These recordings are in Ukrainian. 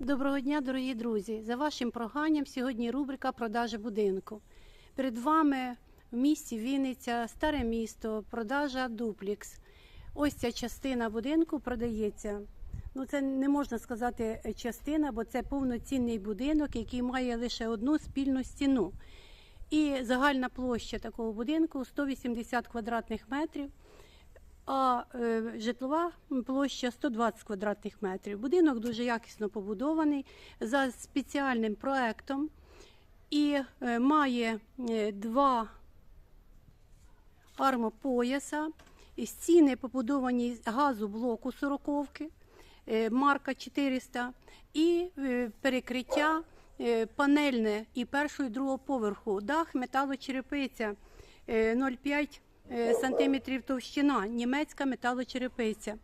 Доброго дня, дорогі друзі! За вашим проханням сьогодні рубрика Продажа будинку. Перед вами в місті Вінниця, старе місто, продажа дуплікс. Ось ця частина будинку продається. Ну, це не можна сказати е, частина, бо це повноцінний будинок, який має лише одну спільну стіну. І загальна площа такого будинку 180 квадратних метрів а е, житлова площа 120 квадратних метрів. Будинок дуже якісно побудований за спеціальним проектом і е, має е, два армопояса, стіни побудовані з газоблоку 40 марка 400 і перекриття панельне і першого і другого поверху. Дах металочерепиця е, 0,5 е, сантиметрів товщина, німецька металочерепиця.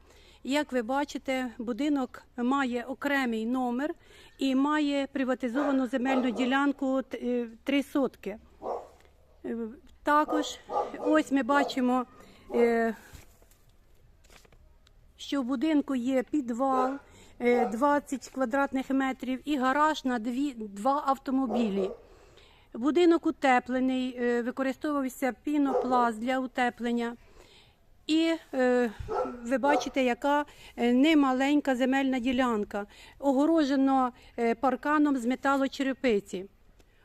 Як ви бачите, будинок має окремий номер і має приватизовану земельну ділянку е, три сотки. Е, Також ось ми бачимо, е, що в будинку є підвал е, 20 квадратних метрів і гараж на два автомобілі. Будинок утеплений, е, використовувався пінопласт для утеплення. І е, ви бачите, яка е, немаленька земельна ділянка, огорожено е, парканом з металочерепиці.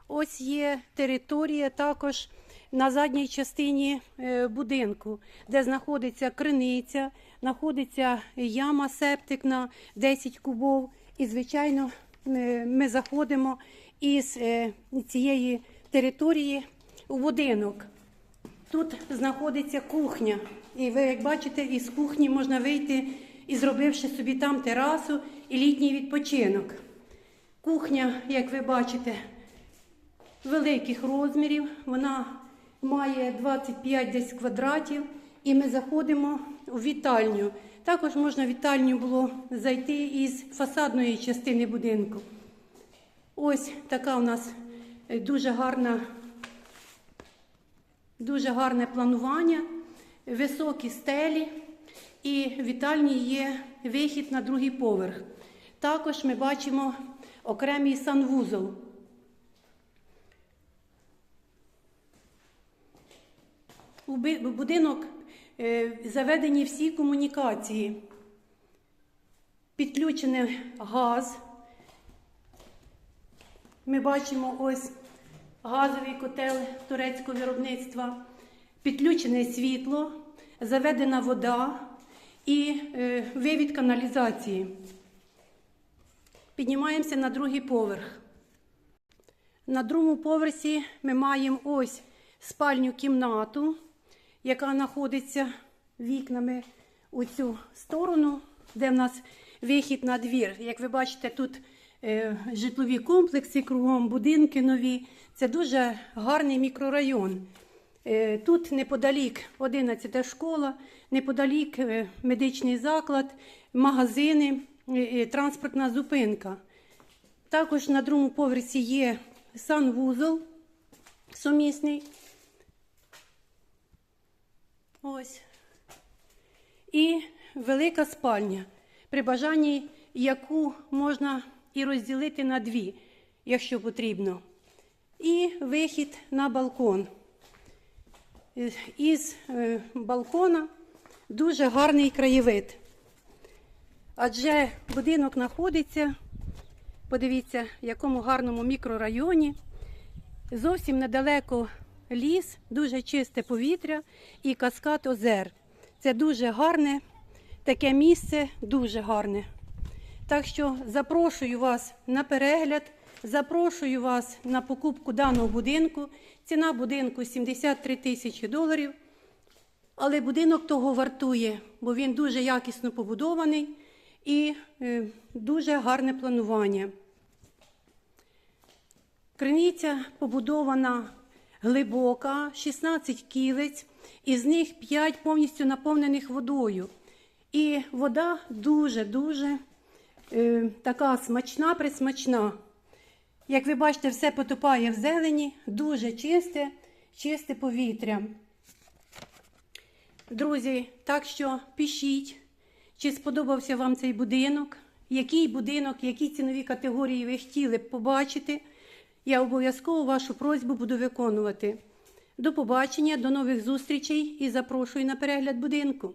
Ось є територія також на задній частині будинку, де знаходиться криниця, знаходиться яма септик на 10 кубов. І, звичайно, ми заходимо із е, цієї території у будинок. Тут знаходиться кухня. І ви, як бачите, із кухні можна вийти і зробивши собі там терасу і літній відпочинок. Кухня, як ви бачите, великих розмірів. Вона має 25 десь квадратів. І ми заходимо у вітальню. Також можна в вітальню було зайти із фасадної частини будинку. Ось така у нас е, дуже гарна Дуже гарне планування, високі стелі і в вітальні є вихід на другий поверх. Також ми бачимо окремий санвузол. У будинок заведені всі комунікації. Підключений газ. Ми бачимо ось газовий котел турецького виробництва, підключене світло, заведена вода і е, вивід каналізації. Піднімаємося на другий поверх. На другому поверсі ми маємо ось спальню кімнату, яка знаходиться вікнами у цю сторону, де в нас вихід на двір. Як ви бачите, тут е, житлові комплекси, кругом будинки нові. Це дуже гарний мікрорайон. Е, Тут неподалік 11 школа, неподалік е, медичний заклад, магазини, транспортна зупинка. Також на другому поверсі є санвузол сумісний. Ось. І велика спальня, при бажанні яку можна і розділити на дві, якщо потрібно. І вихід на балкон. Із е, балкона дуже гарний краєвид. Адже будинок знаходиться, подивіться, в якому гарному мікрорайоні. Зовсім недалеко ліс, дуже чисте повітря і каскад озер. Це дуже гарне таке місце, дуже гарне. Так що запрошую вас на перегляд, запрошую вас на покупку даного будинку. Ціна будинку 73 тисячі доларів. Але будинок того вартує, бо він дуже якісно побудований і е, дуже гарне планування. Криниця побудована глибока, 16 кілець, із них 5 повністю наповнених водою. І вода дуже-дуже е, така смачна, присмачна. Як ви бачите, все потопає в зелені, дуже чисте, чисте повітря. Друзі, так що пишіть, чи сподобався вам цей будинок, який будинок, які цінові категорії ви хотіли б побачити, я обов'язково вашу просьбу буду виконувати. До побачення, до нових зустрічей і запрошую на перегляд будинку.